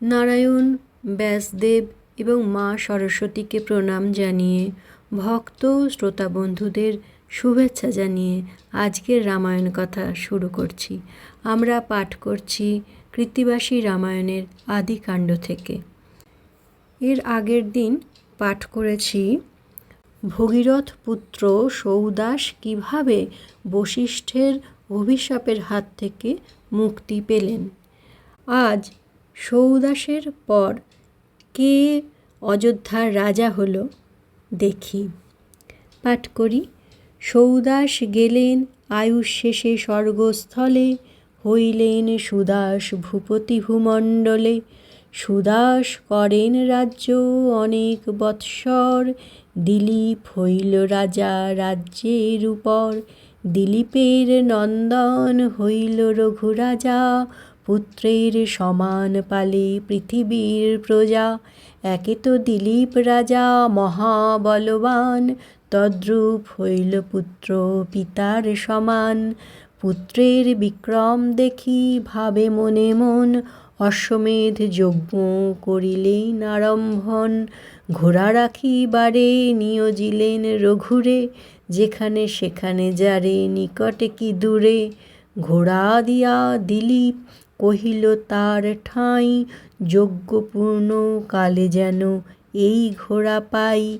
নারায়ণ, ব্যাসদেব এবং মা সরস্বতীকে প্রণাম জানিয়ে, ভক্ত শ্রোতা বন্ধুদের শুভেচ্ছা জানিয়ে আজকের রামায়ণ কথা শুরু করছি। আমরা পাঠ করছি কৃত্তিবাসী রামায়ণের আদিকাণ্ড থেকে। এর আগের দিন পাঠ করেছি, ভগীরথ পুত্র সৌদাস কীভাবে বশিষ্ঠের অভিশাপের হাত থেকে মুক্তি পেলেন? আজ সৌদাসের পর কে অযোধ্যার রাজা হলো দেখি। পাঠ করি। সৌদাস গেলেন আয়ুষ শেষে স্বর্গস্থলে, হইলেন সুদাস ভূপতি ভূমণ্ডলে সুদাস করেন রাজ্য অনেক বৎসর, দিলীপ হইল রাজা রাজ্যের উপর। দিলীপের নন্দন হইল রঘুরাজা পুত্রের সমান পালে পৃথিবীর প্রজা। একে তো দিলীপ রাজা, মহাবলবান। তদ্রূপ হইল পুত্র পিতার সমান। পুত্রের বিক্রম দেখি ভাবে মনে মন। অশ্বমেধ যজ্ঞ করিলেন আরম্ভন। ঘোড়া রাখিবারে নিয়োজিলেন রঘুরে। যেখানে সেখানে যারে নিকটে কি দূরে। ঘোড়া দিয়া দিলীপ কহিল, তার ঠাঁই যজ্ঞপূর্ণ, কালে যেন এই ঘোড়া পাই।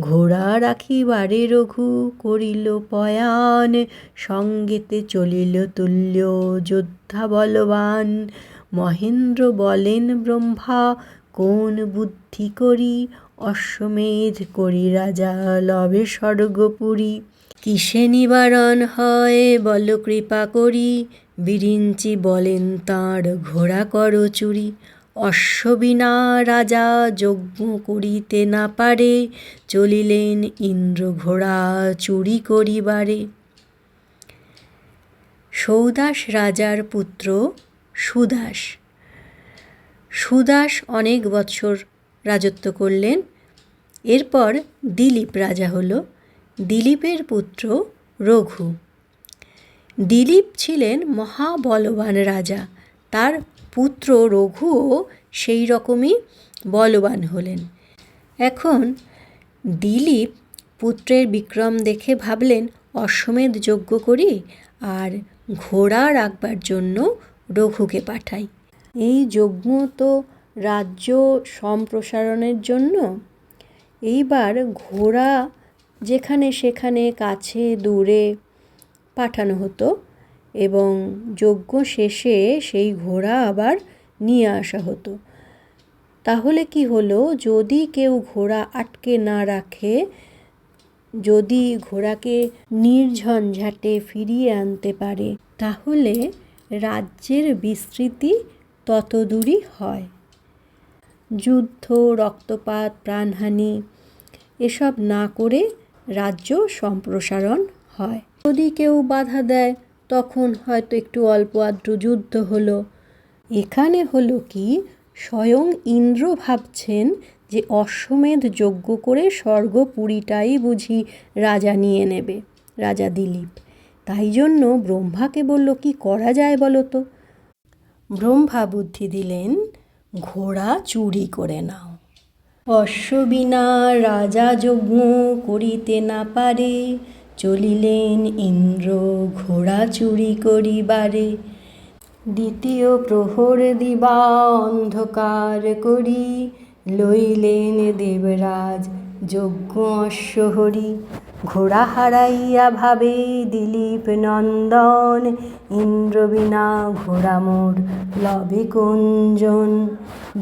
ঘোড়া রাখিবারে রঘু করিল পয়ান, সঙ্গেতে চলিল তুল্য যোদ্ধা বলবান। মহেন্দ্র বলেন, ব্রহ্মা, কোন বুদ্ধি করি? অশ্বমেধ করি রাজা লবে স্বর্গপুরী। কিসে নিবারণ হয় বল কৃপা করি। বিরিঞ্চি বলেন তাঁর ঘোড়া কর চুরি। অশ্ববিনা রাজা যজ্ঞ করিতে না পারে। চলিলেন ইন্দ্র ঘোড়া চুরি করিবারে। সৌদাস রাজার পুত্র সুদাস। সুদাস অনেক বৎসর রাজত্ব করলেন। এরপর দিলীপ রাজা হল। দিলীপের পুত্র রঘু। দিলীপ ছিলেন মহাবলবান রাজা। তার পুত্র রঘুও সেই রকমই বলবান হলেন। এখন দিলীপ পুত্রের বিক্রম দেখে ভাবলেন, অশ্বমেধ যজ্ঞ করি আর ঘোড়া রাখবার জন্য রঘুকে পাঠাই। এই যজ্ঞ তো রাজ্য সম্প্রসারণের জন্য। এইবার ঘোড়া যেখানে সেখানে, কাছে, দূরে পাঠানো হতো এবং যজ্ঞ শেষে সেই ঘোড়া আবার নিয়ে আসা হতো। তাহলে কি হলো? যদি কেউ ঘোড়া আটকে না রাখে, যদি ঘোড়াকে নির্ঝঞ্ঝাটে ফিরিয়ে আনতে পারে, তাহলে রাজ্যের বিস্তৃতি তত দূরই হয়। যুদ্ধ, রক্তপাত, প্রাণহানি এসব না করে রাজ্য সম্প্রসারণ হয়। যদি কেউ বাধা দেয়, তখন হয়তো একটু অল্প আদ্র যুদ্ধ হলো। এখানে হলো কি, স্বয়ং ইন্দ্র ভাবছেন যে অশ্বমেধ যজ্ঞ করে স্বর্গপুরীটাই বুঝি রাজা নিয়ে নেবে, রাজা দিলীপ। তাই জন্য ব্রহ্মাকে বলল, কি করা যায় বলো তো? ব্রহ্মা বুদ্ধি দিলেন, ঘোড়া চুরি করে নাও। অশ্ববিনা রাজা যজ্ঞ করিতে না পারে, চলিলেন ইন্দ্র ঘোড়া চুরি করিবারে। দ্বিতীয় প্রহর দিবা অন্ধকার করি, লইলেন দেবরাজ যজ্ঞ অশ্বহরি, ঘোড়া হারাইয়া ভাবে দিলীপ নন্দন, ইন্দ্র বিনা ঘোড়া মোর লবে কুঞ্জন।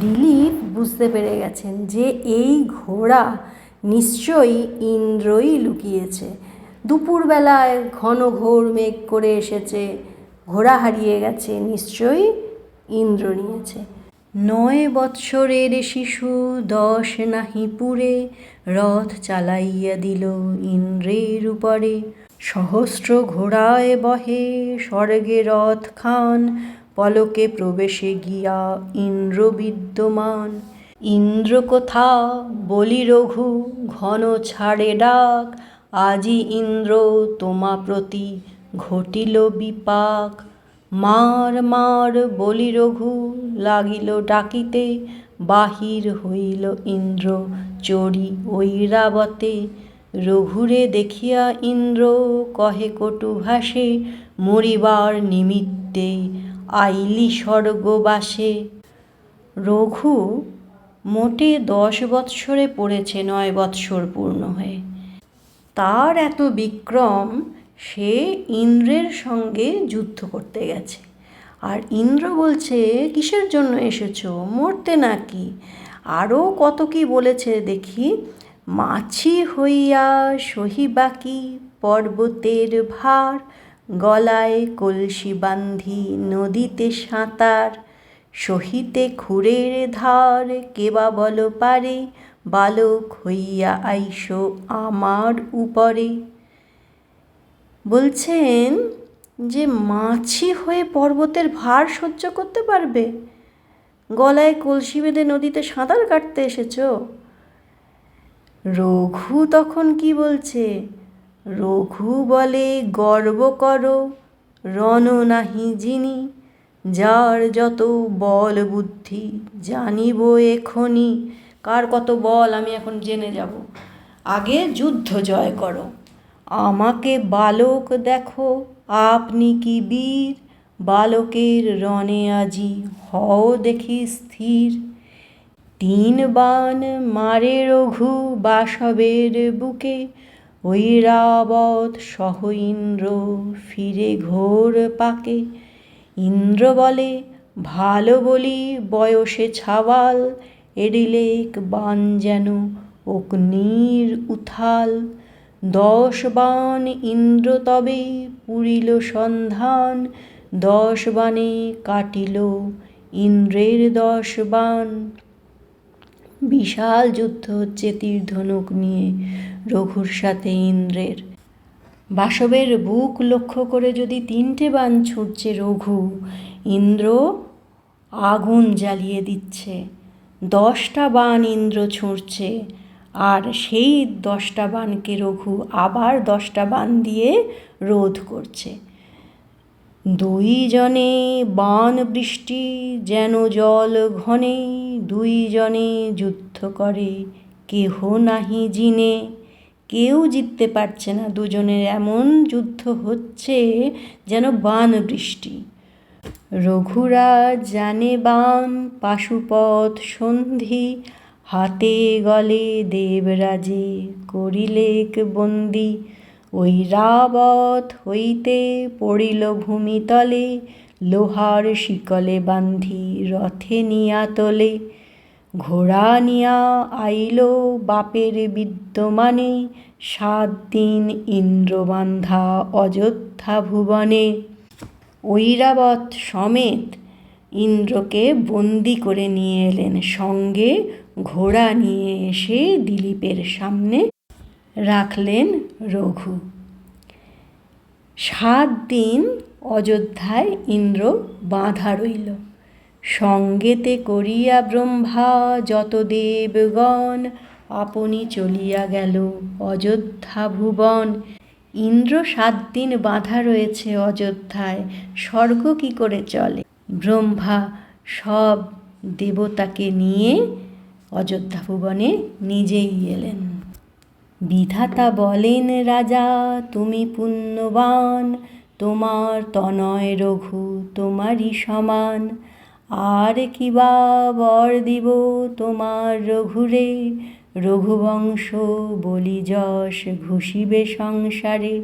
দিলীপ বুঝতে পেরে গেছেন যে এই ঘোড়া নিশ্চয়ই ইন্দ্রই লুকিয়েছে। দুপুরবেলায় ঘন ঘোর মেঘ করে এসেছে, ঘোড়া হারিয়ে গেছে, নিশ্চয়ই ইন্দ্র নিয়েছে। নয় বৎসরের শিশু, দশ নাহি পুরে, রথ চালাইয়া দিল ইন্দ্রের উপরে। সহস্র ঘোড়ায় বহে স্বর্গে রথ খান, পলকে প্রবেশে গিয়া ইন্দ্র বিদ্যমান। ইন্দ্র কোথা? বলি রঘু, ঘন ছাড়ে ডাক, আজি ইন্দ্র তোমা প্রতি ঘটিল বিপাক। মার মার বলি রঘু, লাগিল ডাকিতে, বাহির হইল ইন্দ্র চড়ি ঐরাবতে রঘুরে দেখিয়া ইন্দ্র কহে কটু ভাষে মরিবার নিমিত্তে আইলি স্বর্গবাসে। রঘু, মোটে দশ বৎসরে পড়েছে নয় বৎসর পূর্ণ হয়ে। তার এত বিক্রম সে ইন্দ্রের সঙ্গে যুদ্ধ করতে গেছে। আর ইন্দ্র বলছে, কিসের জন্য এসেছ? মরতে নাকি? আরও কত কি বলেছে দেখি, মাছি হইয়া সহিবাকি পর্বতের ভার, গলায় কলসি বান্ধি নদীতে সাঁতার, সহিতে খুরের ধার কেবা বল পারে? বালক হইয়া আইস আমার উপরে। বলছেন যে মাছি হয়ে পর্বতের ভার সহ্য করতে পারবে। গলায় কলসি বেঁধে নদীতে সাঁতার কাটতে এসেছ? রঘু তখন কি বলছে? রঘু বলে, গর্ব করো, রণ নাহি যিনি যার যত বল বুদ্ধি জানিব এখনি। কার কত বল, আমি এখন জেনে যাব। আগে যুদ্ধ জয় করো। আমাকে বালক দেখো, আপনি কি বীর? বালকের রণে আজি হও দেখি স্থির। তিন বান মারে রঘু বাসবের বুকে, ওই ঐরাবত সহ ইন্দ্র ফিরে ঘোর পাকে। ইন্দ্র বলে, ভালো বলি বয়সে ছাওয়াল এডিলেক বান যেন অগ্নির উথাল। দশ বান ইন্দ্র তবে পুরিল সন্ধান, দশ বানে কাটিল ইন্দ্রের দশ বান। বিশাল যুদ্ধ হচ্ছে তীর্ধনুক নিয়ে রঘুর সাথে ইন্দ্রের। বাসবের বুক লক্ষ্য করে যদি তিনটে বান ছুটছে রঘু, ইন্দ্র আগুন জ্বালিয়ে দিচ্ছে। দশটা বান ইন্দ্র ছুঁড়ছে আর সেই দশটা বানকে রঘু আবার দশটা বান দিয়ে রোধ করছে। দুইজনে বান বৃষ্টি, যেন জল ঘনে, দুইজনে যুদ্ধ করে, কেহ নাহি জিনে। কেউ জিততে পারছে না, দুজনের এমন যুদ্ধ হচ্ছে যেন বান বৃষ্টি। রঘুরা জানে বান পাশুপথ সন্ধি হাতে গলে দেবরাজে করিলেক বন্দি। ওই রাবত হইতে পড়িল ভূমিতলে, লোহার শিকলে বান্ধি রথে নিয়া তোলে। ঘোড়া নিয়া আইল বাপের বিদ্যমানে, সাত দিন ইন্দ্রবান্ধা অযোধ্যা ভুবনে। ঐরাবত সমেত ইন্দ্রকে বন্দি করে নিয়ে এলেন। সঙ্গে ঘোড়া নিয়ে এসে দিলীপের সামনে রাখলেন রঘু। সাত দিন অযোধ্যায় ইন্দ্র বাঁধা রইল। সঙ্গেতে করিয়া ব্রহ্মা, যত দেবগণ আপনি চলিয়া গেল অযোধ্যা ভুবন। ইন্দ্র সাত দিন বাঁধা রয়েছে অযোধ্যায়, স্বর্গ কি করে চলে? ব্রহ্মা সব দেবতাকে নিয়ে অযোধ্যা ভুবনে নিজেই এলেন। বিধাতা বলেন, রাজা, তুমি পুণ্যবান, তোমার তনয় রঘু তোমারই সমান। আর কি বা বর দিব তোমার রঘুরে? রঘুবংশ বলি যশ ঘুষিবে সংসারে।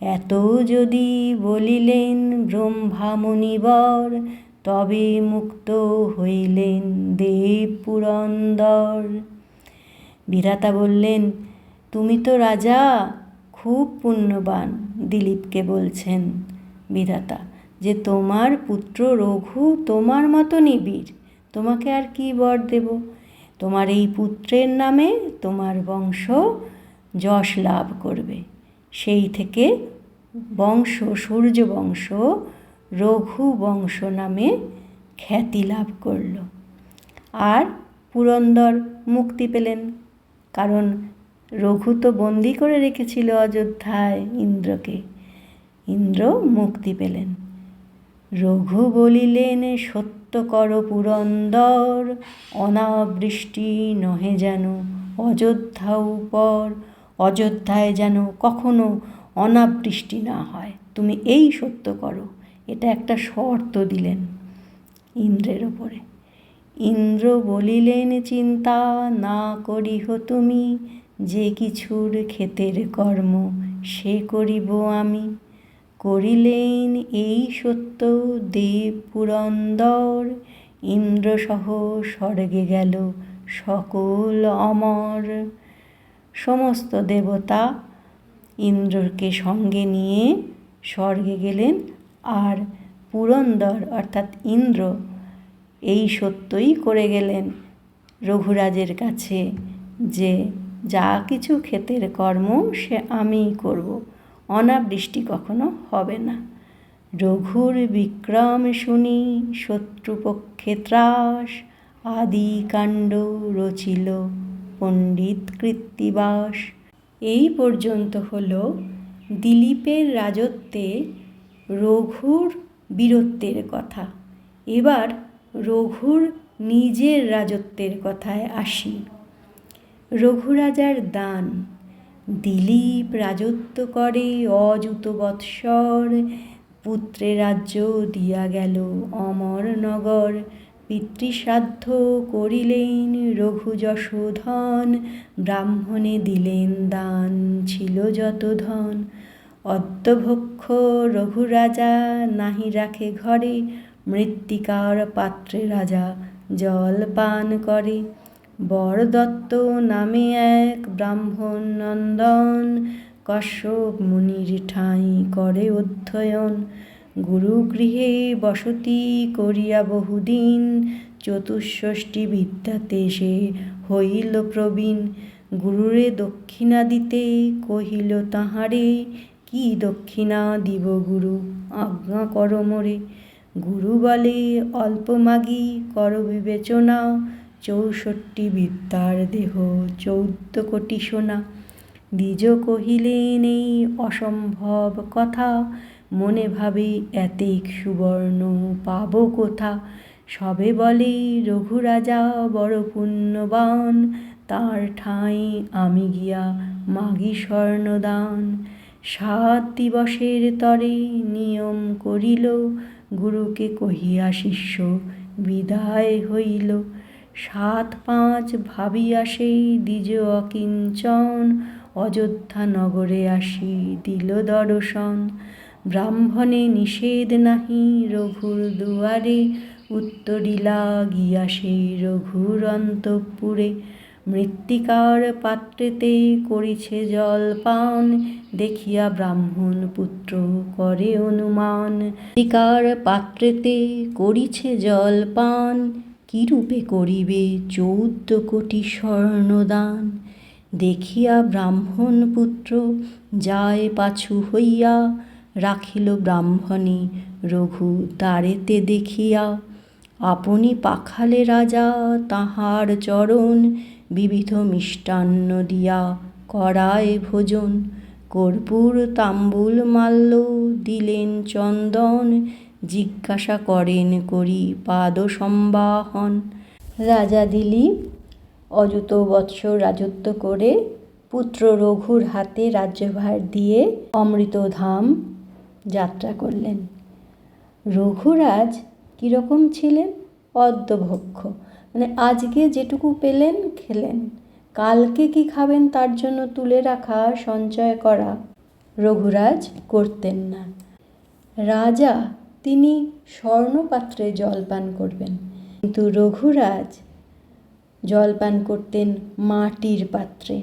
এত যদি বলিলেন ব্রহ্মা মুনিবর তবে মুক্ত হইলেন দেব পুরন্দর। বিধাতা বললেন, তুমি তো রাজা, খুব পুণ্যবান দিলীপকে বলছেন বিধাতা, যে তোমার পুত্র রঘু তোমার মতো নিবিড়, তোমাকে আর কি বর দেব? তোমার এই পুত্রের নামে তোমার বংশ যশ লাভ করবে। সেই থেকে বংশ, সূর্য বংশ রঘু বংশ নামে খ্যাতি লাভ করল। আর পুরন্দর মুক্তি পেলেন, কারণ রঘু তো বন্দি করে রেখেছিল অযোধ্যায় ইন্দ্রকে। ইন্দ্র মুক্তি পেলেন। রঘু বলিলেন, সত্য কর পুরন্দর, অনাবৃষ্টি নহে যেন অযোধ্যা উপর। অযোধ্যায় যেন কখনো অনাবৃষ্টি না হয়। তুমি এই সত্য করো। এটা একটা শর্ত দিলেন ইন্দ্রের ওপরে ইন্দ্র বলিলেন, চিন্তা না করিহ তুমি, যে কিছুর ক্ষেতের কর্ম সে করিব আমি। করিলেন এই সত্য দেব পুরন্দর। ইন্দ্রসহ স্বর্গে গেল সকল অমর। সমস্ত দেবতা ইন্দ্রকে সঙ্গে নিয়ে স্বর্গে গেলেন। আর পুরন্দর, অর্থাৎ ইন্দ্র, এই সত্যই করে গেলেন রঘুরাজের কাছে যে যা কিছু ক্ষেতের কর্ম সে আমিই করব, অনাবৃষ্টি কখনো হবে না। রঘুর বিক্রম শুনি, শত্রুপক্ষে ত্রাস আদি কাণ্ড রচিল পণ্ডিত কৃত্তিবাস। এই পর্যন্ত হল দিলীপের রাজত্বে রঘুর বীরত্বের কথা। এবার রঘুর নিজের রাজত্বের কথায় আসি। রঘুরাজার দান। দিলীপ রাজত্ব করে, অযুত বৎসর পুত্রে রাজ্য দিয়া গেল অমরনগর পিতৃশ্রাদ্ধ করিলেন রঘু যশোধন, ব্রাহ্মণে দিলেন দান, ছিল যত ধন। অদ্যভক্ষ রঘুরাজা নাহি রাখে ঘরে, মৃত্তিকার পাত্রে রাজা জল পান করে। বরদত্ত নামে এক ব্রাহ্মণ নন্দন, কশ্যপ মুনির ঠাঁই করে অধ্যয়ন। গুরুগৃহে বসতি করিয়া বহুদিন, চতুষ্ষষ্ঠী বিদ্যাতে সে হইল প্রবীণ। গুরুরে দক্ষিণা দিতে কহিল তাহারে কি দক্ষিণা দিব গুরু? আজ্ঞা কর মোরে। গুরু বলে, অল্প মাগি কর বিবেচনা। চৌষট্টি বিদ্যার দেহ, চৌদ্দ কোটি সোনা। দ্বিজ কহিলেন এই অসম্ভব কথা। মনে ভাবে, এতেক সুবর্ণ পাব কোথা? সবে বলে, রঘুরাজা বড় পুণ্যবান। তার ঠাঁই আমি গিয়া মাগি স্বর্ণদান। সাত দিবসের তরে নিয়ম করিল, গুরুকে কহিয়া শিষ্য বিদায় হইল। সাত পাঁচ ভাবিয়া সেই দ্বিজ অকিঞ্চন, অযোধ্যা নগরে আসি দিল দর্শন। ব্রাহ্মণে নিষেধ নাহি রঘুর দুয়ারে উত্তরিলা গিয়া সেই রঘুর অন্তঃপুরে। মৃত্তিকার পাত্রেতে করিছে জল পান, দেখিয়া ব্রাহ্মণ পুত্র করে অনুমান। মৃত্তিকার পাত্রেতে করিছে জল পান, কিরূপে করিবে চৌদ্দ কোটি স্বর্ণদান? দেখিয়া ব্রাহ্মণ পুত্র যায় পাছু হইয়া, রাখিল ব্রাহ্মণী রঘু তারেতে দেখিয়া, আপনি পাখালে রাজা, তাহার চরণ বিবিধ মিষ্টান্ন দিয়া করায় ভোজন। কর্পূর তাম্বুল মাল্য দিলেন চন্দন, জিজ্ঞাসা করেন করি পাদ সম্বাহন। রাজা দিলীপ অযুত বৎসর রাজত্ব করে পুত্র রঘুর হাতে রাজ্যভার দিয়ে অমৃতধাম যাত্রা করলেন। রঘুরাজ কীরকম ছিলেন? অদ্যভক্ষ মানে আজকে যেটুকু পেলেন, খেলেন। কালকে কি খাবেন তার জন্য তুলে রাখা, সঞ্চয় করা রঘুরাজ করতেন না। রাজা, তিনি স্বর্ণপাত্রে জল পান করবেন। কিন্তু রঘুরাজ জল পান করতেন মাটির পাত্রে।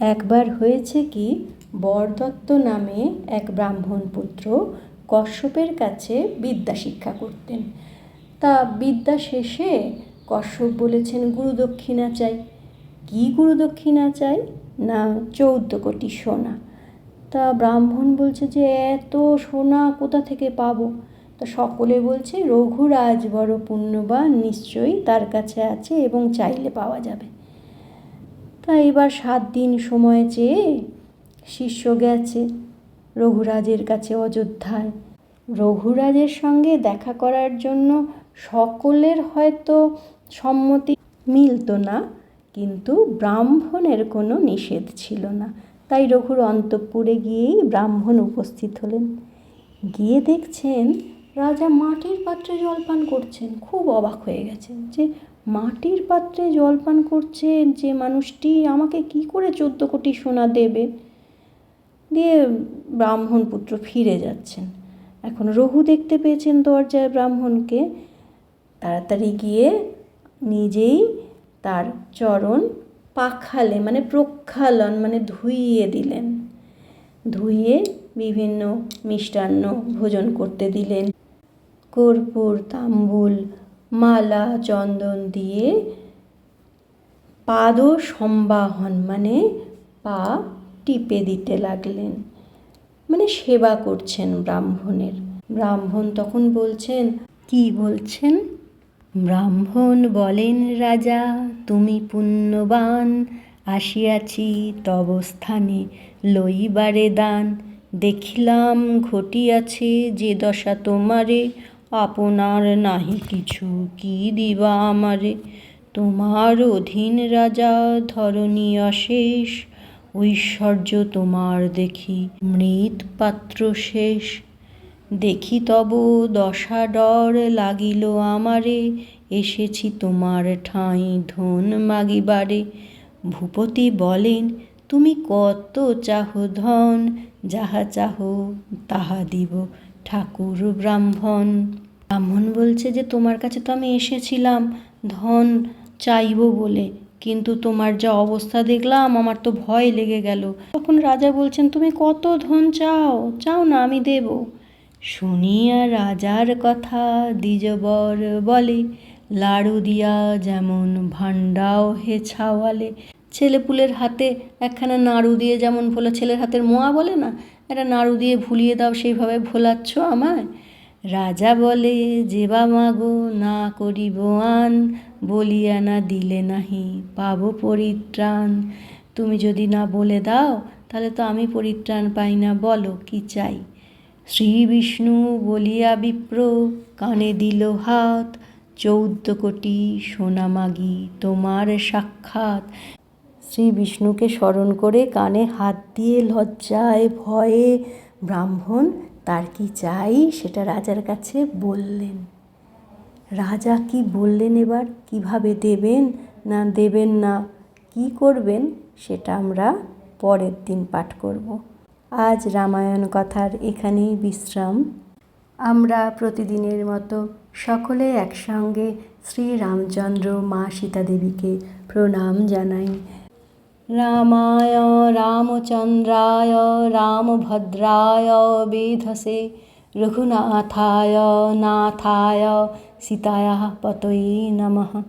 একবার হয়েছে কি, বরদত্ত নামে এক ব্রাহ্মণ পুত্র কশ্যপের কাছে বিদ্যা শিক্ষা করতেন। তা বিদ্যা শেষে কশ্যপ বলেছেন গুরুদক্ষিণা চাই। কী গুরুদক্ষিণা চাই? না, চৌদ্দ কোটি সোনা। তা ব্রাহ্মণ বলছে যে, এত সোনা কোথা থেকে পাবো? তা সকলে বলছে, রঘুরাজ বড় পুণ্যবান, নিশ্চয়ই তার কাছে আছে এবং চাইলে পাওয়া যাবে। তা এবার সাত দিন সময় চেয়ে শিষ্য গেছে রঘুরাজের কাছে অযোধ্যায়। রঘুরাজের সঙ্গে দেখা করার জন্য সকলের হয়তো সম্মতি মিলতো না, কিন্তু ব্রাহ্মণের কোনো নিষেধ ছিল না। তাই রঘুর অন্তঃপুরে গিয়েই ব্রাহ্মণ উপস্থিত হলেন। গিয়ে দেখছেন রাজা মাটির পাত্রে জলপান করছেন। খুব অবাক হয়ে গেছেন যে মাটির পাত্রে জলপান করছেন, যে মানুষটি আমাকে কি করে চোদ্দ কোটি সোনা দেবে? দিয়ে ব্রাহ্মণ পুত্র ফিরে যাচ্ছেন। এখন রঘু দেখতে পেয়েছেন দরজায় ব্রাহ্মণকে। তাড়াতাড়ি গিয়ে নিজেই তার চরণ পাখালে মানে প্রক্ষালন মানে ধুইয়ে দিলেন। ধুইয়ে বিভিন্ন মিষ্টান্ন ভোজন করতে দিলেন। কর্পূর, তাম্বুল, মালা, চন্দন দিয়ে পাদ সম্বাহন মানে পা টিপে দিতে লাগলেন। মানে সেবা করছেন ব্রাহ্মণের। ব্রাহ্মণ তখন বলছেন, কি বলছেন? ব্রাহ্মণ বলেন, রাজা, তুমি পুণ্যবান, আসিয়াছি তব স্থানে লইবারে দান। দেখিলাম ঘটিয়াছে যে দশা তোমারে, আপনার নাহি কিছু কি দিবা আমারে। তোমার অধীন রাজা, ধরণী অশেষ, ঐশ্বর্য তোমার দেখি মৃৎ পাত্র শেষ। দেখি তব দশা ডর লাগিল আমারে, এসেছি তোমার ঠাঁই ধন মাগিবারে। ভূপতি বলেন, তুমি কত চাহ ধন, যাহা চাহ তাহা দিব ঠাকুর ব্রাহ্মণ। ব্রাহ্মণ বলছে যে, তোমার কাছে তো আমি এসেছিলাম, ধন চাইব বলে। কিন্তু তোমার যা অবস্থা দেখলাম, আমার তো ভয় লেগে গেল। তখন রাজা বলছেন, তুমি কত ধন চাও? চাও না, আমি দেব। শুনিয়া রাজার কথা দ্বিজবর বলে, লাড়ু দিয়া যেমন ভাণ্ডাও হে ছাওয়ালে। ছেলেপুলের হাতে একখানা নাড়ু দিয়ে যেমন ভোলা, ছেলের হাতের মোয়া বলে না? একটা নাড়ু দিয়ে ভুলিয়ে দাও সেইভাবে ভোলাচ্ছ আমায়? রাজা বলে যেবা মাগো, না করিব আন, বলিয়া না দিলে নাহি পাব পরিত্রাণ। তুমি যদি না বলে দাও, তাহলে তো আমি পরিত্রাণ পাই না, বলো কি চাই? শ্রী বিষ্ণু বলিয়া বিপ্র, কানে দিল হাত, চৌদ্দ কোটি সোনা মাগি, তোমার সাক্ষাৎ। শ্রী বিষ্ণুকে স্মরণ করে কানে হাত দিয়ে লজ্জায় ভয়ে, ব্রাহ্মণ, তার কি চাই? সেটা রাজার কাছে বললেন। রাজা কি বললেন এবার? কীভাবে দেবেন? না দেবেন না, কি করবেন? সেটা আমরা পরের দিন পাঠ করব। আজ রামায়ণ কথার এখানেই বিশ্রাম। আমরা প্রতিদিনের মতো সকলে একসঙ্গে শ্রী রামচন্দ্র মা সীতা দেবীকে প্রণাম জানাই। রামায়, রামচন্দ্রায়, রামভদ্রায়, বেধসে রঘুনাথায়, নাথায় সীতায়া পতয়ে নমঃ।